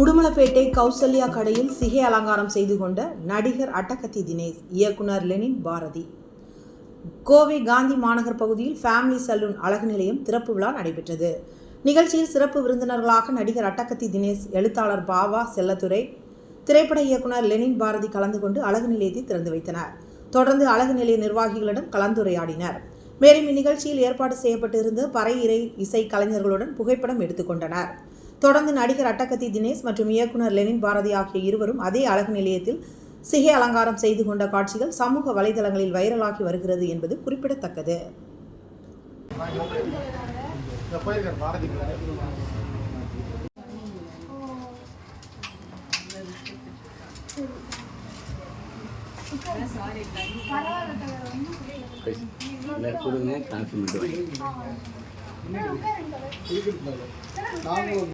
உடுமலப்பேட்டை கௌசல்யா கடையில் சிகை அலங்காரம் செய்து கொண்ட நடிகர் அட்டகத்தி தினேஷ் இயக்குனர் லெனின் பாரதி. கோவை காந்தி மாநகர் பகுதியில் ஃபேமிலி சலூன் அழகு நிலையம் திறப்பு விழா நடைபெற்றது. நிகழ்ச்சியில் சிறப்பு விருந்தினர்களாக நடிகர் அட்டகத்தி தினேஷ் எழுத்தாளர் பாவா செல்லத்துறை திரைப்பட இயக்குனர் லெனின் பாரதி கலந்து கொண்டு அழகு நிலையத்தை திறந்து வைத்தனர். தொடர்ந்து அழகு நிலைய நிர்வாகிகளிடம் கலந்துரையாடினர். மேலும் இந்நிகழ்ச்சியில் ஏற்பாடு செய்யப்பட்டிருந்த பறை இறை இசை கலைஞர்களுடன் புகைப்படம் எடுத்துக்கொண்டனர் தொடர்ந்து நடிகர் அட்டகத்தி தினேஷ் மற்றும் இயக்குனர் லெனின் பாரதி ஆகிய இருவரும் அதே அழகு நிலையத்தில் சிகை அலங்காரம் செய்து கொண்ட காட்சிகள் சமூக வலைதளங்களில் வைரலாகி வருகிறது என்பது குறிப்பிடத்தக்கது. கொடுங்க காஃபி மட்டும் நாங்களும்